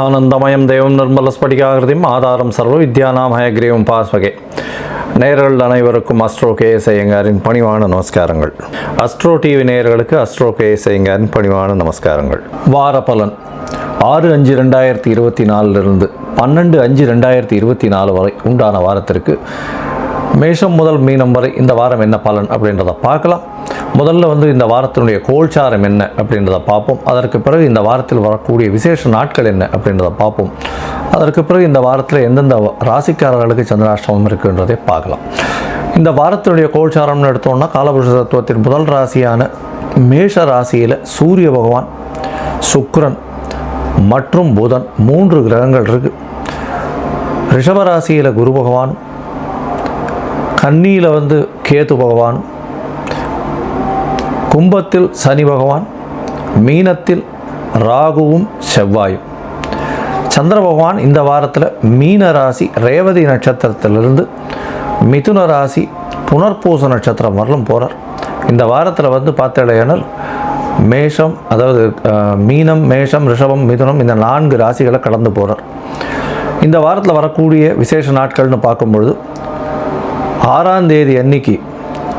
ஆனந்தமயம் தெய்வம் நிர்மல ஸ்படிகாகிருதியும் ஆதாரம் சர்வ வித்யானாம் ஹயக்ரீவம் பாஸ்வகே நேர்கள் அனைவருக்கும் அஸ்ட்ரோ கே ஐயங்காரின் பணிவான நமஸ்காரங்கள். அஸ்ட்ரோ டிவி நேயர்களுக்கு அஸ்ட்ரோ கே ஐயங்காரின் பணிவான நமஸ்காரங்கள். வார பலன். ஆறு அஞ்சு ரெண்டாயிரத்தி இருபத்தி நாலிலிருந்து பன்னெண்டு அஞ்சு ரெண்டாயிரத்தி இருபத்தி நாலு வரை உண்டான வாரத்திற்கு மேஷம் முதல் மீனம் வரை இந்த வாரம் என்ன பலன் அப்படின்றத பார்க்கலாம். முதல்ல வந்து இந்த வாரத்தினுடைய கோல்சாரம் என்ன அப்படின்றத பார்ப்போம். அதற்கு பிறகு இந்த வாரத்தில் வரக்கூடிய விசேஷ நாட்கள் என்ன அப்படின்றத பார்ப்போம். அதற்கு பிறகு இந்த வாரத்தில் எந்தெந்த ராசிக்காரர்களுக்கு சந்திராஷ்டமம் இருக்குன்றதை பார்க்கலாம். இந்த வாரத்தினுடைய கோல்சாரம்னு எடுத்தோம்னா காலபுருஷ தத்துவத்தின் முதல் ராசியான மேஷ ராசியில் சூரிய பகவான் சுக்ரன் மற்றும் புதன் மூன்று கிரகங்கள் இருக்குது ரிஷபராசியில் குரு பகவான் கன்னியில் வந்து கேது பகவான் கும்பத்தில் சனி பகவான் மீனத்தில் ராகுவும் செவ்வாயும். சந்திர பகவான் இந்த வாரத்தில் மீன ராசி ரேவதி நட்சத்திரத்திலிருந்து மிதுன ராசி புனர்பூச நட்சத்திரம் வரலும் போகிறார் இந்த வாரத்தில் வந்து பார்த்தடையானால் மேஷம் அதாவது மீனம் மேஷம் ரிஷபம் மிதுனம் இந்த நான்கு ராசிகளை கடந்து போகிறார் இந்த வாரத்தில் வரக்கூடிய விசேஷ நாட்கள்னு பார்க்கும்பொழுது ஆறாம் தேதி அன்னைக்கு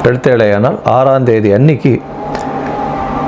எடுத்தேடையானால் ஆறாம் தேதி அன்னைக்கு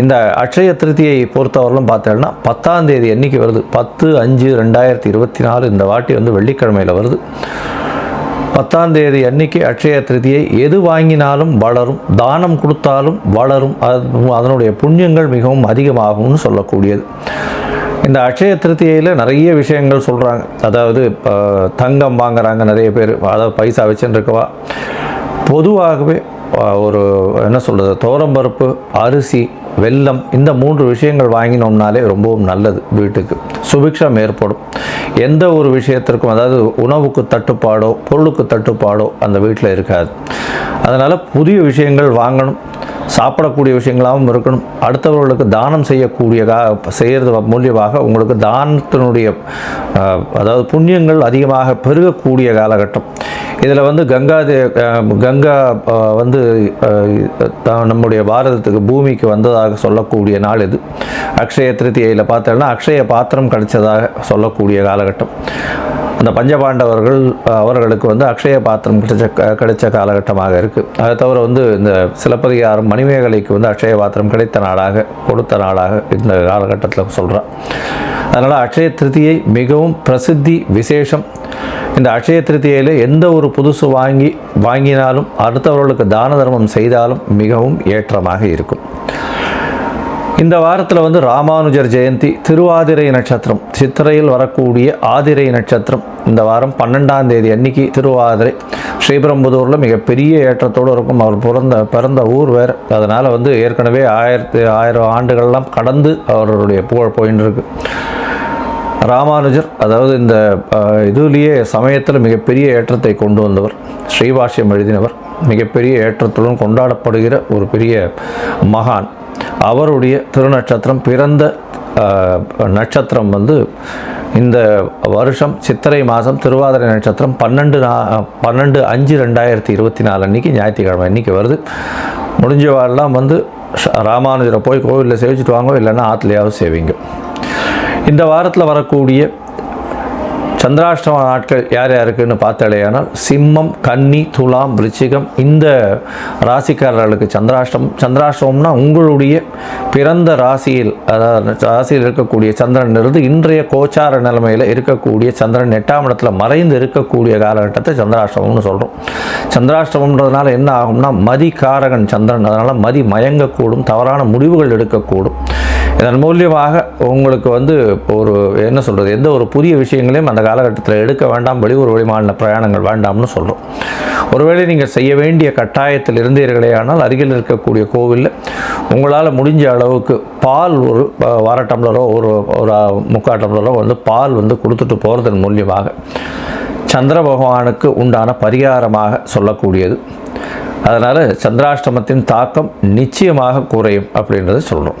இந்த அக்ஷய திருதியை பொறுத்தவரையிலும் பார்த்தோம்னா பத்தாம் தேதி என்னைக்கு வருது? பத்து அஞ்சு ரெண்டாயிரத்தி இருபத்தி நாலு இந்த வாட்டி வந்து வெள்ளிக்கிழமையில் வருது. பத்தாம் தேதி அன்னைக்கு அட்சய திருதியை எது வாங்கினாலும் வளரும் தானம் கொடுத்தாலும் வளரும் அது- அதனுடைய புண்ணியங்கள் மிகவும் அதிகமாகும்னு சொல்லக்கூடியது. இந்த அட்சய திருத்தியில் நிறைய விஷயங்கள் சொல்கிறாங்க அதாவது தங்கம் வாங்குறாங்க நிறைய பேர். அதாவது பைசா வச்சுன்னு இருக்கவா பொதுவாகவே ஒரு என்ன சொல்கிறது துவரம்பருப்பு அரிசி வெள்ளம் இந்த மூன்று விஷயங்கள் வாங்கினோம்னாலே ரொம்பவும் நல்லது வீட்டுக்கு. சுபிக்ஷம் ஏற்படும். எந்த ஒரு விஷயத்திற்கும் அதாவது உணவுக்கு தட்டுப்பாடோ பொருளுக்கு தட்டுப்பாடோ அந்த வீட்டில் இருக்காது. அதனால் புதிய விஷயங்கள் வாங்கணும். சாப்பிடக்கூடிய விஷயங்களாகவும் இருக்கணும். அடுத்தவர்களுக்கு தானம் செய்யக்கூடியதாக செய்கிறது மூலியமாக உங்களுக்கு தானத்தினுடைய அதாவது புண்ணியங்கள் அதிகமாக பெருகக்கூடிய காலகட்டம். இதில் வந்து கங்கா கங்கா வந்து த- நம்முடைய பாரதத்துக்கு பூமிக்கு வந்ததாக சொல்லக்கூடிய நாள் இது. அக்ஷய திருத்தியையில் பார்த்தோம்னா அக்ஷய பாத்திரம் கிடைச்சதாக சொல்லக்கூடிய காலகட்டம். அந்த பஞ்சபாண்டவர்கள் அவர்களுக்கு வந்து அக்ஷய பாத்திரம் கிடைச்ச க- கிடைச்ச காலகட்டமாக இருக்குது அதை தவிர வந்து இந்த சிலப்பதிகாரம் மணிமேகலைக்கு வந்து அக்ஷய பாத்திரம் கிடைத்த நாளாக கொடுத்த நாளாக இந்த காலகட்டத்தில் சொல்கிறான் அதனால் அக்ஷய திருதியை மிகவும் பிரசித்தி விசேஷம். இந்த அக்ஷய திருத்தியையில் எந்த ஒரு புதுசு வாங்கி வாங்கினாலும் அடுத்தவர்களுக்கு தான தர்மம் செய்தாலும் மிகவும் ஏற்றமாக இருக்கும். இந்த வாரத்தில் வந்து ராமானுஜர் ஜெயந்தி திருவாதிரை நட்சத்திரம் சித்திரையில் வரக்கூடிய ஆதிரை நட்சத்திரம். இந்த வாரம் பன்னெண்டாம் தேதி அன்னைக்கு திருவாதிரை. ஸ்ரீபெரும்புதூரில் மிகப்பெரிய ஏற்றத்தோடு இருக்கும். அவர் பிறந்த பிறந்த ஊர் வேறு. அதனால் வந்து ஏற்கனவே ஆயிரத்து ஆயிரம் ஆண்டுகள்லாம் கடந்து அவருடைய புகழ் போயின்னு இருக்கு ராமானுஜர் அதாவது இந்த இதுலேயே சமயத்தில் மிகப்பெரிய ஏற்றத்தை கொண்டு வந்தவர். ஸ்ரீபாஷ்யம் எழுதினவர். மிகப்பெரிய ஏற்றத்துடன் கொண்டாடப்படுகிற ஒரு பெரிய மகான். அவருடைய திருநட்சத்திரம் பிறந்த நட்சத்திரம் வந்து இந்த வருஷம் சித்திரை மாதம் திருவாதிரை நட்சத்திரம் பன்னெண்டு நா பன்னெண்டு அஞ்சு ரெண்டாயிரத்தி இருபத்தி நாலு அன்றைக்கி ஞாயிற்றுக்கிழமை அன்றைக்கி வருது. முடிஞ்சவாரெல்லாம் வந்து ராமானுஜரை போய் கோவிலில் சேவிச்சுட்டு வாங்க இல்லைன்னா ஆற்றுலையாவது சேவிங்க. இந்த வாரத்தில் வரக்கூடிய சந்திராஷ்டம நாட்கள் யார் யாருக்குன்னு பார்த்தாலேயானால் சிம்மம் கன்னி துலாம் விருச்சிகம் இந்த ராசிக்காரர்களுக்கு சந்திராஷ்டம் சந்திராஷ்டமம்னா உங்களுடைய பிறந்த ராசியில் அதாவது ராசியில் இருக்கக்கூடிய சந்திரன் இருந்து இன்றைய கோச்சார நிலைமையில் இருக்கக்கூடிய சந்திரன் எட்டாம் இடத்துல மறைந்து இருக்கக்கூடிய காலகட்டத்தை சந்திராஷ்டமம்னு சொல்கிறோம் சந்திராஷ்டமம்ன்றதுனால என்ன ஆகும்னா மதி காரகன் சந்திரன் அதனால் மதி மயங்கக்கூடும் தவறான முடிவுகள் எடுக்கக்கூடும். இதன் மூலியமாக உங்களுக்கு வந்து ஒரு என்ன சொல்கிறது எந்த ஒரு புதிய விஷயங்களையும் அந்த காலகட்டத்தில் எடுக்க வேண்டாம் வெளியூர் வெளிமாநில பிரயாணங்கள் வேண்டாம்னு சொல்கிறோம் ஒருவேளை நீங்கள் செய்ய வேண்டிய கட்டாயத்தில் இருந்தீர்களே ஆனால் அருகில் இருக்கக்கூடிய கோவிலில் உங்களால் முடிஞ்ச அளவுக்கு பால் ஒரு அஹ், டம்ளரோ ஒரு ஒரு முக்கால் டம்ளரோ வந்து பால் வந்து கொடுத்துட்டு போகிறதன் மூலியமாக சந்திர பகவானுக்கு உண்டான பரிகாரமாக சொல்லக்கூடியது. அதனால் சந்திராஷ்டமத்தின் தாக்கம் நிச்சயமாக குறையும் அப்படின்றத சொல்கிறோம்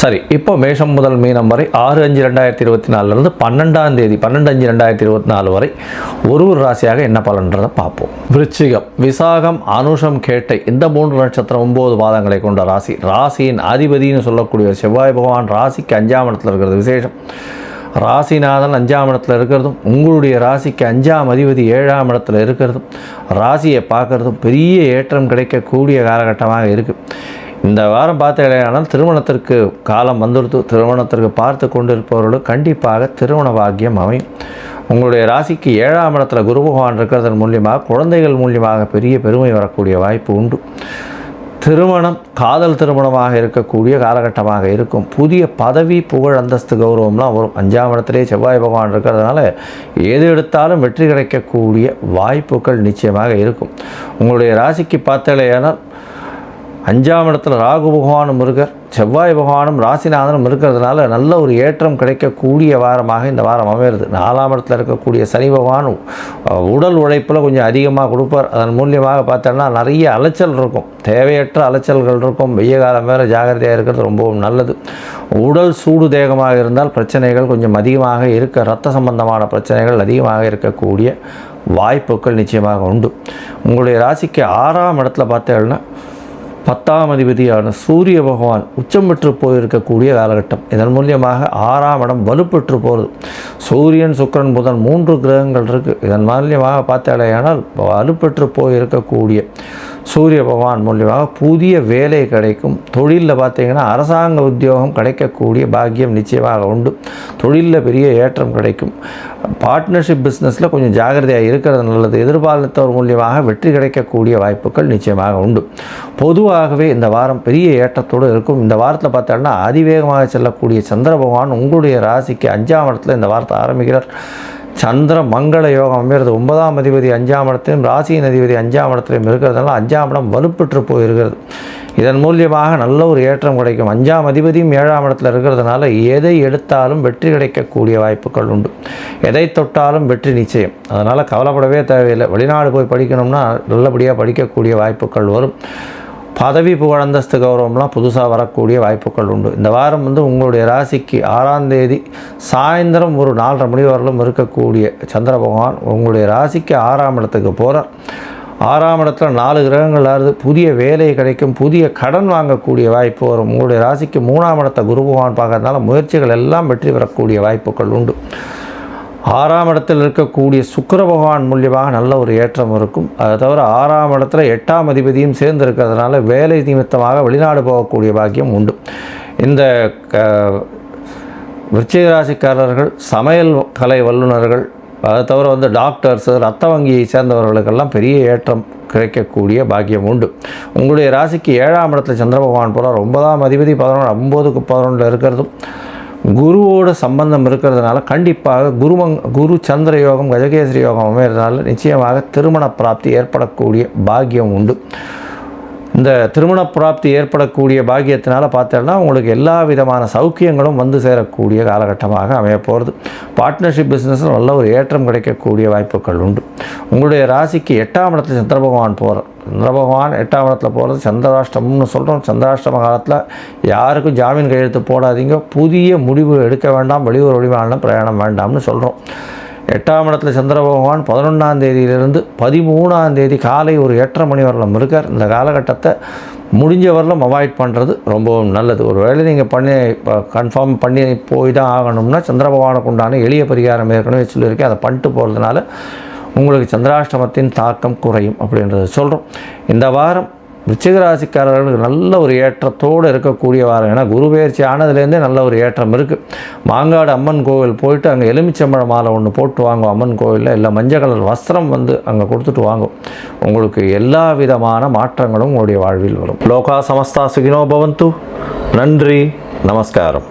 சரி இப்போ மேஷம் முதல் மீனம் வரை ஆறு அஞ்சு ரெண்டாயிரத்தி இருபத்தி நாலுலேருந்து பன்னெண்டாம் தேதி பன்னெண்டு அஞ்சு ரெண்டாயிரத்தி இருபத்தி நாலு வரை ஒரு ஒரு ராசியாக என்ன பலன்றதை பார்ப்போம். விருச்சிகம் விசாகம் அனுஷம் கேட்டை இந்த மூன்று நட்சத்திரம் ஒன்பது பாதங்களை கொண்ட ராசி. ராசியின் அதிபதினு சொல்லக்கூடிய செவ்வாய் பகவான் ராசிக்கு அஞ்சாம் இடத்துல இருக்கிறது விசேஷம். ராசிநாதன் அஞ்சாம் இடத்துல இருக்கிறதும் உங்களுடைய ராசிக்கு அஞ்சாம் அதிபதி ஏழாம் இடத்துல இருக்கிறதும் ராசியை பார்க்குறதும் பெரிய ஏற்றம் கிடைக்கக்கூடிய காலகட்டமாக இருக்குது இந்த வாரம் பார்த்தீங்களேனால் திருமணத்திற்கு காலம் வந்துடுத்து திருமணத்திற்கு பார்த்து கொண்டிருப்பவர்களுக்கு கண்டிப்பாக திருமண பாக்கியம் அமையும். உங்களுடைய ராசிக்கு ஏழாம் இடத்துல குரு பகவான் இருக்கிறதன் மூலியமாக குழந்தைகள் மூலியமாக பெரிய பெருமை வரக்கூடிய வாய்ப்பு உண்டு. திருமணம் காதல் திருமணமாக இருக்கக்கூடிய காலகட்டமாக இருக்கும். புதிய பதவி புகழ் அந்தஸ்து கௌரவம்லாம் வரும். அஞ்சாம் இடத்திலே செவ்வாய் பகவான் இருக்கிறதுனால எது எடுத்தாலும் வெற்றி கிடைக்கக்கூடிய வாய்ப்புகள் நிச்சயமாக இருக்கும். உங்களுடைய ராசிக்கு பார்த்தாலேயானால் அஞ்சாம் இடத்துல ராகு பகவானும் இருக்கார். செவ்வாய் பகவானும் ராசிநாதனும் இருக்கிறதுனால நல்ல ஒரு ஏற்றம் கிடைக்கக்கூடிய வாரமாக இந்த வாரம் அமையிறது. நாலாம் இடத்துல இருக்கக்கூடிய சனி பகவான் உடல் உழைப்பில் கொஞ்சம் அதிகமாக கொடுப்பார். அதன் மூலியமாக பார்த்தோன்னா நிறைய அலைச்சல் இருக்கும். தேவையற்ற அலைச்சல்கள் இருக்கும். வெய்ய காலம் வேறு ஜாகிரதையாக இருக்கிறது ரொம்பவும் நல்லது. உடல் சூடு தேகமாக இருந்தால் பிரச்சனைகள் கொஞ்சம் அதிகமாக இருக்க ரத்த சம்பந்தமான பிரச்சனைகள் அதிகமாக இருக்கக்கூடிய வாய்ப்புகள் நிச்சயமாக உண்டு. உங்களுடைய ராசிக்கு ஆறாம் இடத்துல பார்த்தேன்னா பத்தாம் அதிபதியான சூரிய பகவான் உச்சம் பெற்று போயிருக்கக்கூடிய காலகட்டம். இதன் மூலியமாக ஆறாம் இடம் வலுப்பெற்று போகிறது சூரியன் சுக்கிரன் புதன் மூன்று கிரகங்கள் இருக்குது இதன் மூலியமாக பார்த்தாலேயானால் வலுப்பெற்று போயிருக்கக்கூடிய சூரிய பகவான் மூலியமாக புதிய வேலை கிடைக்கும். தொழிலில் பார்த்தீங்கன்னா அரசாங்க உத்தியோகம் கிடைக்கக்கூடிய பாக்கியம் நிச்சயமாக உண்டு. தொழிலில் பெரிய ஏற்றம் கிடைக்கும். பார்ட்னர்ஷிப் பிஸ்னஸில் கொஞ்சம் ஜாகிரதையாக இருக்கிறது நல்லது. எதிர்பார்த்தவர் மூலியமாக வெற்றி கிடைக்கக்கூடிய வாய்ப்புகள் நிச்சயமாக உண்டு. பொதுவாகவே இந்த வாரம் பெரிய ஏற்றத்தோடு இருக்கும். இந்த வாரத்தில் பார்த்தோன்னா அதிவேகமாக செல்லக்கூடிய சந்திர பகவான் உங்களுடைய ராசிக்கு அஞ்சாம் இடத்துல இந்த வாரத்தை ஆரம்பிக்கிறார். சந்திர மங்கள யோகம் அமைகிறது ஒன்பதாம் அதிபதி அஞ்சாம் இடத்திலும் ராசியின் அதிபதி அஞ்சாம் இடத்திலும் இருக்கிறதுனால அஞ்சாம் இடம் வலுப்பெற்று போயிருக்கிறது. இதன் மூலியமாக நல்ல ஒரு ஏற்றம் கிடைக்கும். அஞ்சாம் அதிபதியும் ஏழாம் இடத்துல இருக்கிறதுனால எதை எடுத்தாலும் வெற்றி கிடைக்கக்கூடிய வாய்ப்புகள் உண்டு. எதை தொட்டாலும் வெற்றி நிச்சயம். அதனால் கவலைப்படவே தேவையில்லை. வெளிநாடு போய் படிக்கணும்னா நல்லபடியாக படிக்கக்கூடிய வாய்ப்புகள் வரும். பதவி புகழந்தஸ்து கௌரவம்லாம் புதுசாக வரக்கூடிய வாய்ப்புகள் உண்டு. இந்த வாரம் வந்து உங்களுடைய ராசிக்கு ஆறாம் தேதி சாயந்தரம் ஒரு நாலரை மணி வரலும் இருக்கக்கூடிய சந்திர பகவான் உங்களுடைய ராசிக்கு ஆறாம் இடத்துக்கு போகிறார் ஆறாம் இடத்துல நாலு கிரகங்கள் ஆறுது. புதிய வேலை கிடைக்கும் புதிய கடன் வாங்கக்கூடிய வாய்ப்பு வரும். உங்களுடைய ராசிக்கு மூணாம் இடத்தை குரு பகவான் பார்க்கறதுனால முயற்சிகள் எல்லாம் வெற்றி பெறக்கூடிய வாய்ப்புகள் உண்டு. ஆறாம் இடத்தில் இருக்கக்கூடிய சுக்கர பகவான் மூலியமாக நல்ல ஒரு ஏற்றம் இருக்கும். அதை தவிர ஆறாம் இடத்துல எட்டாம் அதிபதியும் சேர்ந்து இருக்கிறதுனால வேலை நிமித்தமாக வெளிநாடு போகக்கூடிய பாக்கியம் உண்டு. இந்த க ராசிக்காரர்கள் சமையல் கலை வல்லுநர்கள் அதை தவிர வந்து டாக்டர்ஸு ரத்த வங்கியை சேர்ந்தவர்களுக்கெல்லாம் பெரிய ஏற்றம் கிடைக்கக்கூடிய பாக்கியம் உண்டு. உங்களுடைய ராசிக்கு ஏழாம் இடத்துல சந்திர பகவான் போகிறார் ஒன்பதாம் அதிபதி பதினொன்று ஒம்போதுக்கு பதினொன்றில் இருக்கிறதும் குருவோட சம்பந்தம் இருக்கிறதுனால கண்டிப்பாக குருமங் குரு சந்திர யோகம் கஜகேசரி யோகம் அமைகிறதுனால நிச்சயமாக திருமண பிராப்தி ஏற்படக்கூடிய பாக்கியம் உண்டு. இந்த திருமண பிராப்தி ஏற்படக்கூடிய பாக்கியத்தினால் பார்த்தோம்னா உங்களுக்கு எல்லா விதமான சௌக்கியங்களும் வந்து சேரக்கூடிய காலகட்டமாக அமைய போகிறது பார்ட்னர்ஷிப் பிஸ்னஸில் நல்ல ஒரு ஏற்றம் கிடைக்கக்கூடிய வாய்ப்புகள் உண்டு. உங்களுடைய ராசிக்கு எட்டாம் இடத்துல சந்திர பகவான் போகிறார் சந்திர பகவான் எட்டாம் இடத்துல போகிறது சந்திராஷ்டமம்னு சொல்கிறோம் சந்திராஷ்டம காலத்தில் யாருக்கும் ஜாமீன் கையெழுத்து போடாதீங்க. புதிய முடிவு எடுக்க வேண்டாம். வெளியூர் வெளிமாநிலம் பிரயாணம் வேண்டாம்னு சொல்கிறோம் எட்டாம் இடத்துல சந்திர பகவான் பதினொன்றாம் தேதியிலிருந்து பதிமூணாம் தேதி காலை ஒரு எட்டரை மணி வரலாம் இருக்கார். இந்த காலகட்டத்தை முடிஞ்ச வரலும் அவாய்ட் பண்ணுறது ரொம்பவும் நல்லது. ஒரு வேளை நீங்கள் பண்ணி இப்போ கன்ஃபார்ம் பண்ணி போய் தான் ஆகணும்னா சந்திர பகவானுக்கு உண்டான எளிய பரிகாரம் ஏற்கனவே சொல்லியிருக்கேன் அதை பண்ணிட்டு போகிறதுனால உங்களுக்கு சந்திராஷ்டமத்தின் தாக்கம் குறையும் அப்படின்றத சொல்கிறோம் இந்த வாரம் விருச்சிகராசிக்காரர்களுக்கு நல்ல ஒரு ஏற்றத்தோடு இருக்கக்கூடிய வாரம். ஏன்னா குரு பயிற்சி ஆனதுலேருந்தே நல்ல ஒரு ஏற்றம் இருக்குது மாங்காடு அம்மன் கோவில் போயிட்டு அங்கே எலுமிச்சம்பழ மாலை ஒன்று போட்டு வாங்கும். அம்மன் கோவிலில் இல்லை மஞ்சள் கலர் வஸ்திரம் வந்து அங்கே கொடுத்துட்டு வாங்கும். உங்களுக்கு எல்லா விதமான மாற்றங்களும் உங்களுடைய வாழ்வில் வரும். லோகா சமஸ்தா சுகினோ பவந்து. நன்றி நமஸ்காரம்.